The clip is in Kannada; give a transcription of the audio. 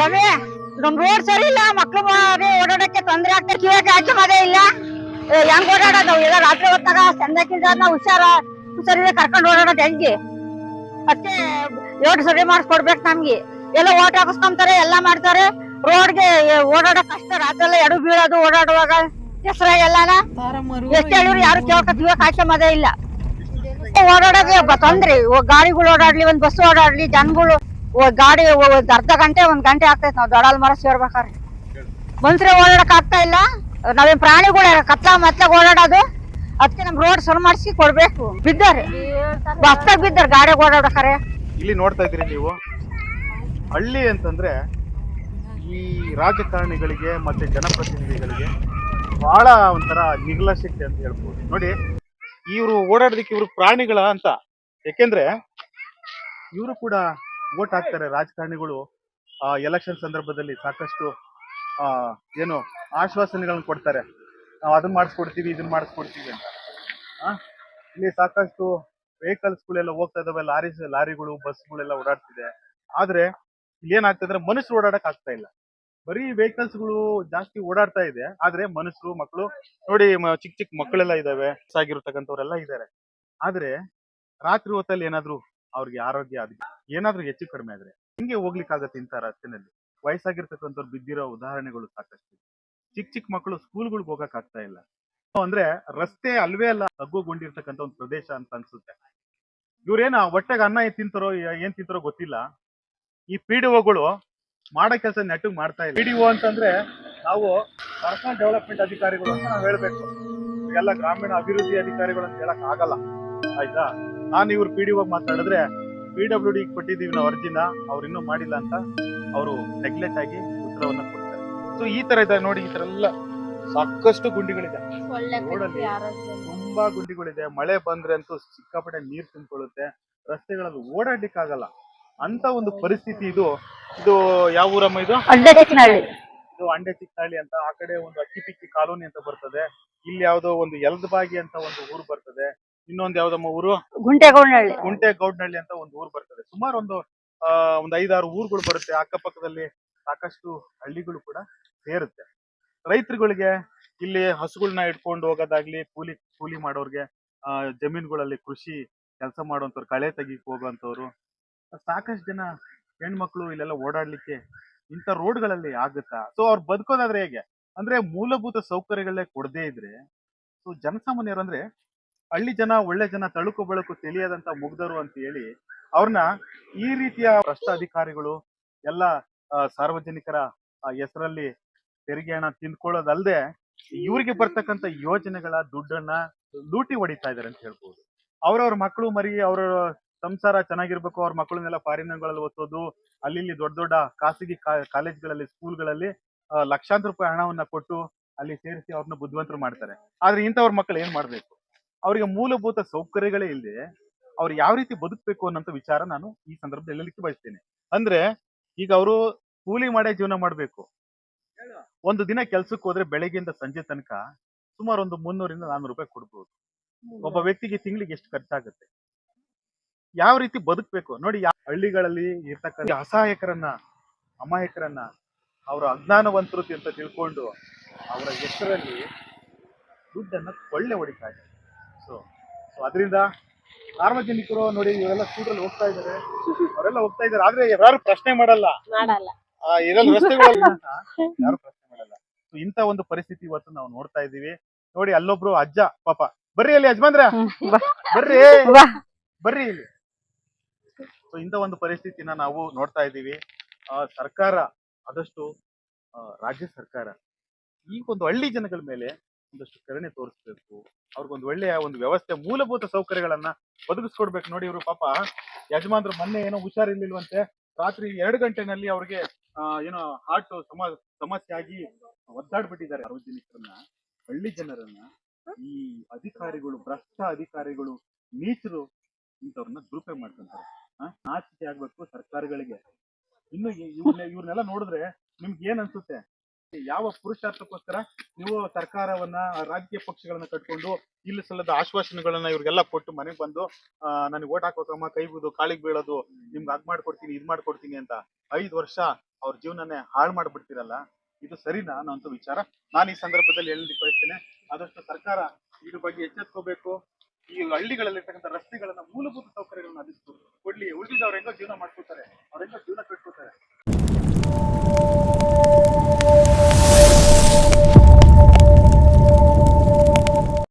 ಸ್ವಾಮಿ ನಮ್ ರೋಡ್ ಸರಿ ಇಲ್ಲ. ಮಕ್ಳು ಓಡಾಡಕ್ಕೆ ತೊಂದ್ರೆ ಆಗ್ತದೆ ಇವಾಗ ಹಾಕಿ ಮದೇ ಇಲ್ಲ. ಹೆಂಗ್ ಓಡಾಡೋದು? ಎಲ್ಲ ರಾತ್ರಿ ಹೊತ್ತಾಗ ಸಂದಕ್ಕಿಂತ ನಾವು ಹುಷಾರ, ಹುಷಾರಿಲ್ಲ ಕರ್ಕೊಂಡು ಓಡಾಡೋದು ಹೆಂಗೆ? ಅದಕ್ಕೆ ರೋಡ್ ಸರಿ ಮಾಡಿಸ್ಕೊಡ್ಬೇಕು ನಮ್ಗೆ. ಎಲ್ಲ ಓಟ್ ಹಾಕಿಸ್ಕೊಂತಾರೆ, ಎಲ್ಲ ಮಾಡ್ತಾರೆ. ರೋಡ್ಗೆ ಓಡಾಡೋ ಕಷ್ಟ ರಾತ್ರಿ ಎಲ್ಲ ಎಡು ಬೀಳೋದು, ಓಡಾಡುವಾಗ ಹೆಸರಾಗೆಲ್ಲನ ಎಷ್ಟು ಹೇಳಿದ್ರು ಯಾರು ಕೇಳ್ಕ ಕಿವಿಗೆ ಹಾಕಿ ಮದೇ ಇಲ್ಲ. ಓಡಾಡೋದೇ, ತೊಂದ್ರೆ. ಗಾಡಿಗಳು ಓಡಾಡ್ಲಿ, ಒಂದ್ ಬಸ್ ಓಡಾಡ್ಲಿ, ಜನಗಳು ಗಾಡಿ ಅರ್ಧ ಗಂಟೆ, ಒಂದ್ ಗಂಟೆ ಆಗ್ತೈತೆ ನಾವು ದೊಡಲ್ ಮರ ಸೇರ್ಬೇಕಾರೆ ಮನುಷ್ಯರೇ ಓಡಾಡಕ್ ಆಗ್ತಾ ಇಲ್ಲ. ನಾವೇನ್ ಪ್ರಾಣಿಗಳ ಕತ್ಲ ಮತ್ತೆ ಓಡಾಡೋದು? ಅದಕ್ಕೆ ನಮ್ ರೋಡ್ ಸರಿ ಮಾಡಿಸಿ ಕೊಡ್ಬೇಕು. ಬಿದ್ದಾರೆ. ಬಸ್ತಾಗ ಬಿದ್ದಾರ ಗಾಡಿ ಓಡಾಡಕಾರೆ. ಇಲ್ಲಿ ನೋಡ್ತಾ ಇದ್ರಿ ನೀವು. ಹಳ್ಳಿ ಅಂತಂದ್ರೆ ಈ ರಾಜಕಾರಣಿಗಳಿಗೆ ಮತ್ತೆ ಜನಪ್ರತಿನಿಧಿಗಳಿಗೆ ಬಹಳ ಒಂಥರ ನಿರ್ಲಕ್ಷ್ಯತೆ ಅಂತ ಹೇಳ್ಬೋದು. ನೋಡಿ, ಇವರು ಓಡಾಡೋದಕ್ಕೆ ಇವರು ಪ್ರಾಣಿಗಳ ಅಂತ. ಯಾಕೆಂದ್ರೆ ಇವರು ಕೂಡ ವೋಟ್ ಹಾಕ್ತಾರೆ ರಾಜಕಾರಣಿಗಳು ಎಲೆಕ್ಷನ್ ಸಂದರ್ಭದಲ್ಲಿ ಸಾಕಷ್ಟು ಆ, ಏನು ಆಶ್ವಾಸನೆಗಳನ್ನು ಕೊಡ್ತಾರೆ. ನಾವು ಅದನ್ನ ಮಾಡಿಸ್ಕೊಡ್ತೀವಿ ಇದನ್ನ ಮಾಡಿಸ್ಕೊಡ್ತೀವಿ ಅಂತ. ಆ, ಇಲ್ಲಿ ಸಾಕಷ್ಟು ವೆಹಿಕಲ್ಸ್ಗಳೆಲ್ಲ ಹೋಗ್ತಾ ಇದಾವೆ ಲಾರಿ ಲಾರಿಗಳು ಬಸ್ಗಳೆಲ್ಲ ಓಡಾಡ್ತಿದೆ. ಆದ್ರೆ ಇಲ್ಲಿ ಏನಾಗ್ತದೆ ಅಂದ್ರೆ ಮನುಷ್ಯರು ಓಡಾಡಕ್ ಆಗ್ತಾ ಇಲ್ಲ. ಬರೀ ವೆಹಿಕಲ್ಸ್ಗಳು ಜಾಸ್ತಿ ಓಡಾಡ್ತಾ ಇದೆ ಆದ್ರೆ ಮನುಷ್ಯರು ಮಕ್ಕಳು ನೋಡಿ ಚಿಕ್ಕ ಚಿಕ್ಕ ಮಕ್ಕಳೆಲ್ಲ ಇದಾವೆ ಆಗಿರ್ತಕ್ಕಂಥವ್ರೆಲ್ಲ ಇದ್ದಾರೆ ಆದ್ರೆ ರಾತ್ರಿ ಹೊತ್ತಲ್ಲಿ ಏನಾದ್ರು ಅವ್ರಿಗೆ ಆರೋಗ್ಯ ಅದಕ್ಕೆ ಏನಾದ್ರೂ ಹೆಚ್ಚು ಕಡಿಮೆ ಆದ್ರೆ ಹಿಂಗೆ ಹೋಗ್ಲಿಕ್ಕಾಗತ್ತೆ ಇಂಥ ರಸ್ತೆನಲ್ಲಿ? ವಯಸ್ಸಾಗಿರ್ತಕ್ಕಂಥವ್ರು ಬಿದ್ದಿರೋ ಉದಾಹರಣೆಗಳು ಸಾಕಷ್ಟು ಚಿಕ್ಕ ಚಿಕ್ಕ ಮಕ್ಕಳು ಸ್ಕೂಲ್ಗಳಿಗೆ ಹೋಗಕ್ ಆಗ್ತಾ ಇಲ್ಲ. ಅಂದ್ರೆ ರಸ್ತೆ ಅಲ್ವೇ ಅಲ್ಲ ತಗ್ಗುಗೊಂಡಿರ್ತಕ್ಕಂಥ ಒಂದು ಪ್ರದೇಶ ಅಂತ ಅನ್ಸುತ್ತೆ. ಇವ್ರೇನ ಹೊಟ್ಟೆಗೆ ಅನ್ನ ಏನ್ ತಿಂತಾರೋ ಏನ್ ತಿಂತಾರೋ ಗೊತ್ತಿಲ್ಲ. ಈ ಪಿ ಡಿ ಒಗಳು ಮಾಡೋ ಕೆಲಸ ನೆಟ್ಟಗ್ ಮಾಡ್ತಾ ಇಲ್ಲ. ಪಿ ಅಂತಂದ್ರೆ ನಾವು ಪರ್ಸನಲ್ ಡೆವಲಪ್ಮೆಂಟ್ ಅಧಿಕಾರಿಗಳು ಅಂತ ನಾವು ಹೇಳ್ಬೇಕು. ಎಲ್ಲ ಗ್ರಾಮೀಣ ಅಭಿವೃದ್ಧಿ ಅಧಿಕಾರಿಗಳು ಅಂತ ಹೇಳಕ್ ಆಗಲ್ಲ. ಆಯ್ತಾ? ನಾನು ಇವ್ರು ಪಿ ಡಿ ಹೋಗಿ ಮಾತಾಡಿದ್ರೆ ಪಿ ಡಬ್ಲ್ಯೂ ಡಿ ಕೊಟ್ಟಿದ್ದೀವಿ ನಾವು ಅರ್ಜಿನ ಅವ್ರು ಇನ್ನೂ ಮಾಡಿಲ್ಲ ಅಂತ ಅವರು ನೆಗ್ಲೆಕ್ಟ್ ಆಗಿ ಉತ್ತರವನ್ನು ಕೊಡ್ತಾರೆ. ಸೊ ಈ ತರ ಇದೆ ನೋಡಿ ಈ ತರ ಎಲ್ಲ ಸಾಕಷ್ಟು ಗುಂಡಿಗಳಿದೆ. ರೋಡಲ್ಲಿ ತುಂಬಾ ಗುಂಡಿಗಳಿದೆ. ಮಳೆ ಬಂದ್ರೆ ಅಂತೂ ಸಿಕ್ಕಾಪಟ್ಟೆ ನೀರ್ ತುಂಬಿಕೊಳ್ಳುತ್ತೆ. ರಸ್ತೆಗಳಲ್ಲಿ ಓಡಾಡ್ಲಿಕ್ಕಾಗಲ್ಲ. ಅಂತ ಒಂದು ಪರಿಸ್ಥಿತಿ ಇದು. ಇದು ಯಾವ ಊರಮ್ಮ ಇದು? ಇದು ಅಂಡೆ ಚಿಕ್ಕನಹಳ್ಳಿ ಅಂತ ಆ ಕಡೆ ಒಂದು ಅಕ್ಕಿ ಪಿಕ್ಕಿ ಕಾಲೋನಿ ಅಂತ ಬರ್ತದೆ. ಇಲ್ಲಿ ಯಾವುದೋ ಒಂದು ಎಲ್ದಬಾಗಿ ಅಂತ ಒಂದು ಊರು ಬರ್ತದೆ. ಇನ್ನೊಂದು ಯಾವ್ದಮ್ಮ ಊರು? ಗುಂಟೆಗೌಡನಹಳ್ಳಿ ಕುಂಟೆ ಗೌಡ್ನಹಳ್ಳಿ ಅಂತ ಒಂದು ಊರು ಬರ್ತದೆ. ಸುಮಾರು ಒಂದು ಆ ಒಂದು ಐದಾರು ಊರುಗಳು ಬರುತ್ತೆ. ಅಕ್ಕಪಕ್ಕದಲ್ಲಿ ಸಾಕಷ್ಟು ಹಳ್ಳಿಗಳು ಕೂಡ ಸೇರುತ್ತೆ. ರೈತರುಗಳಿಗೆ ಇಲ್ಲಿ ಹಸುಗಳನ್ನ ಇಟ್ಕೊಂಡು ಹೋಗೋದಾಗ್ಲಿ ಕೂಲಿ ಕೂಲಿ ಮಾಡೋರ್ಗೆ ಆ ಜಮೀನುಗಳಲ್ಲಿ ಕೃಷಿ ಕೆಲಸ ಮಾಡುವಂತವ್ರು ಕಳೆ ತೆಗಿಕ್ ಹೋಗುವಂತವ್ರು ಸಾಕಷ್ಟು ಜನ ಹೆಣ್ಮಕ್ಳು ಇಲ್ಲೆಲ್ಲ ಓಡಾಡ್ಲಿಕ್ಕೆ ಇಂಥ ರೋಡ್ಗಳಲ್ಲಿ ಆಗುತ್ತಾ? ಸೊ ಅವ್ರು ಬದುಕೋದಾದ್ರೆ ಹೇಗೆ? ಅಂದ್ರೆ ಮೂಲಭೂತ ಸೌಕರ್ಯಗಳೇ ಕೊಡದೇ ಇದ್ರೆ ಸೊ ಜನಸಾಮಾನ್ಯರು ಅಂದ್ರೆ ಹಳ್ಳಿ ಜನ, ಒಳ್ಳೆ ಜನ ತಳುಕು ಬಳಕು ತಿಳಿಯದಂತ ಮುಗ್ಧರು ಅಂತ ಹೇಳಿ ಅವ್ರನ್ನ ಈ ರೀತಿಯ ಭ್ರಷ್ಟ ಅಧಿಕಾರಿಗಳು ಎಲ್ಲ ಸಾರ್ವಜನಿಕರ ಹೆಸರಲ್ಲಿ ತೆರಿಗೆ ಹಣ ತಿಂದ್ಕೊಳ್ಳೋದಲ್ದೆ ಇವ್ರಿಗೆ ಬರ್ತಕ್ಕಂತ ಯೋಜನೆಗಳ ದುಡ್ಡನ್ನ ಲೂಟಿ ಹೊಡಿತಾ ಇದಾರೆ ಅಂತ ಹೇಳ್ಬೋದು. ಅವ್ರವ್ರ ಮಕ್ಕಳು ಮರಿ ಅವ್ರ ಸಂಸಾರ ಚೆನ್ನಾಗಿರ್ಬೇಕು, ಅವ್ರ ಮಕ್ಕಳನ್ನೆಲ್ಲ ಫಾರಿನ್ಗಳಲ್ಲಿ ಓದಿಸೋದು ಅಲ್ಲಿ ದೊಡ್ಡ ದೊಡ್ಡ ಖಾಸಗಿ ಕಾಲೇಜ್ಗಳಲ್ಲಿ, ಸ್ಕೂಲ್ಗಳಲ್ಲಿ ಲಕ್ಷಾಂತರ ರೂಪಾಯಿ ಹಣವನ್ನ ಕೊಟ್ಟು ಅಲ್ಲಿ ಸೇರಿಸಿ ಅವ್ರನ್ನ ಬುದ್ಧಿವಂತರು ಮಾಡ್ತಾರೆ. ಆದ್ರೆ ಇಂಥವ್ರ ಮಕ್ಕಳು ಏನ್ ಮಾಡ್ಬೇಕು? ಅವರಿಗೆ ಮೂಲಭೂತ ಸೌಕರ್ಯಗಳೇ ಇಲ್ಲದೆ ಅವ್ರು ಯಾವ ರೀತಿ ಬದುಕಬೇಕು ಅನ್ನೋಂತ ವಿಚಾರ ನಾನು ಈ ಸಂದರ್ಭದಲ್ಲಿ ಹೇಳಲಿಕ್ಕೆ ಬಯಸ್ತೇನೆ. ಅಂದ್ರೆ ಈಗ ಅವರು ಕೂಲಿ ಮಾಡೇ ಜೀವನ ಮಾಡ್ಬೇಕು. ಒಂದು ದಿನ ಕೆಲ್ಸಕ್ಕೆ ಹೋದ್ರೆ ಬೆಳಗ್ಗೆಯಿಂದ ಸಂಜೆ ತನಕ ಸುಮಾರು ಒಂದು ಮುನ್ನೂರಿಂದ ನಾನ್ನೂರು ರೂಪಾಯಿ ಕೊಡ್ಬೋದು. ಒಬ್ಬ ವ್ಯಕ್ತಿಗೆ ತಿಂಗಳಿಗೆ ಎಷ್ಟು ಖರ್ಚಾಗುತ್ತೆ? ಯಾವ ರೀತಿ ಬದುಕಬೇಕು? ನೋಡಿ ಯಾವ ಹಳ್ಳಿಗಳಲ್ಲಿ ಇರ್ತಕ್ಕಂಥ ಅಸಹಾಯಕರನ್ನ ಅಮಾಯಕರನ್ನ ಅವರ ಅಜ್ಞಾನವಂತರು ಅಂತ ತಿಳ್ಕೊಂಡು ಅವರ ಹೆಸರಲ್ಲಿ ದುಡ್ಡನ್ನ ಕೊಳ್ಳೆ ಹೊಡಿತಾ ಇದ್ದಾರೆ. ಸೊ ಸೊ ಅದರಿಂದ ಸಾರ್ವಜನಿಕರು ನೋಡಿ ಇವರೆಲ್ಲ ಸ್ಕೂಟರ್ ಹೋಗ್ತಾ ಇದ್ದಾರೆ. ಅವರೆಲ್ಲ ಹೋಗ್ತಾ ಇದ್ದಾರೆ. ಆದ್ರೆ ಯಾರು ಪ್ರಶ್ನೆ ಮಾಡಲ್ಲ. ಆ, ಇದ್ರಲ್ಲಿ ರಸ್ತೆಗಳಲ್ಲಿ ಅಂತ. ಯಾರು ಪ್ರಶ್ನೆ ಮಾಡಲ್ಲ. So, ಇಂಥ ಒಂದು ಪರಿಸ್ಥಿತಿ ಇವತ್ತು ನಾವು ನೋಡ್ತಾ ಇದೀವಿ ನೋಡಿ ಅಲ್ಲೊಬ್ರು ಅಜ್ಜ ಪಾಪ. ಬರ್ರಿ ಅಲ್ಲಿ ಯಜಮಾನ್ರ. ಬರ್ರಿ. ಬರ್ರಿ ಇಲ್ಲಿ. ಸೊ ಇಂಥ ಒಂದು ಪರಿಸ್ಥಿತಿನ ನಾವು ನೋಡ್ತಾ ಇದ್ದೀವಿ. ಆ, ಸರ್ಕಾರ ಆದಷ್ಟು ಆ, ರಾಜ್ಯ ಸರ್ಕಾರ ಈ ಒಂದು ಹಳ್ಳಿ ಜನಗಳ ಮೇಲೆ ಒಂದಷ್ಟು ಕರುಣೆ ತೋರಿಸ್ಬೇಕು. ಅವ್ರಿಗೊಂದು ಒಳ್ಳೆಯ ಒಂದು ವ್ಯವಸ್ಥೆ, ಮೂಲಭೂತ ಸೌಕರ್ಯಗಳನ್ನ ಒದಗಿಸ್ಕೊಡ್ಬೇಕು. ನೋಡಿ ಇವರು ಪಾಪ ಯಜಮಾನ್ರು ಮೊನ್ನೆ ಏನೋ ಹುಷಾರಿರ್ಲಿಲ್ವಂತೆ, ರಾತ್ರಿ ಎರಡು ಗಂಟೆನಲ್ಲಿ ಅವ್ರಿಗೆ ಏನೋ ಹಾರ್ಟ್ ಸಮ ಸಮಸ್ಯೆ ಆಗಿ ಒದ್ದಾಡ್ಬಿಟ್ಟಿದ್ದಾರೆ ಸಾರ್ವಜನಿಕರನ್ನ ಹಳ್ಳಿ ಜನರನ್ನ. ಈ ಅಧಿಕಾರಿಗಳು, ಭ್ರಷ್ಟ ಅಧಿಕಾರಿಗಳು, ನೀಚರು ಇಂಥವ್ರನ್ನ ದುರುಪಯೋಗ ಮಾಡ್ಕೊಂತಾರೆ. ನಾಚಿಕೆ ಆಗ್ಬೇಕು ಸರ್ಕಾರಗಳಿಗೆ. ಇನ್ನು ಇವ್ರನ್ನೆಲ್ಲ ನೋಡಿದ್ರೆ ನಿಮ್ಗೆ ಏನ್ ಅನ್ಸುತ್ತೆ? ಯಾವ ಪುರುಷಾರ್ಥಕ್ಕೋಸ್ಕರ ನೀವು ಸರ್ಕಾರವನ್ನ, ರಾಜಕೀಯ ಪಕ್ಷಗಳನ್ನ ಕಟ್ಕೊಂಡು ಇಲ್ಲಿ ಸಲ್ಲದ ಆಶ್ವಾಸನೆಗಳನ್ನ ಇವ್ರಿಗೆಲ್ಲ ಕೊಟ್ಟು ಮನೆಗೆ ಬಂದು ನನಗೆ ಓಟ್ ಹಾಕೋಕಮ್ಮ ಕೈ ಬಿಡೋದು ಕಾಳಿಗೆ ಬೀಳೋದು, ನಿಮ್ಗೆ ಅದ್ ಮಾಡ್ಕೊಡ್ತೀನಿ, ಇದ್ ಮಾಡ್ಕೊಡ್ತೀನಿ ಅಂತ ಐದು ವರ್ಷ ಅವ್ರ ಜೀವನನೇ ಹಾಳು ಮಾಡ್ಬಿಡ್ತೀರಲ್ಲ, ಇದು ಸರಿನಾ ಅನ್ನೋಂಥ ವಿಚಾರ ನಾನು ಈ ಸಂದರ್ಭದಲ್ಲಿ ಹೇಳಿ ಬಯಸ್ತೇನೆ. ಆದಷ್ಟು ಸರ್ಕಾರ ಇದ್ರ ಬಗ್ಗೆ ಎಚ್ಚೆತ್ಕೋಬೇಕು. ಈ ಹಳ್ಳಿಗಳಲ್ಲಿರ್ತಕ್ಕಂಥ ರಸ್ತೆಗಳನ್ನ ಮೂಲಭೂತ ಸೌಕರ್ಯಗಳನ್ನ ಅದಿಸ್ತು ಕೊಡ್ಲಿ. ಉಳಿದಿದ್ದವ್ರು ಹೆಂಗೋ ಜೀವನ ಮಾಡ್ಕೊತಾರೆ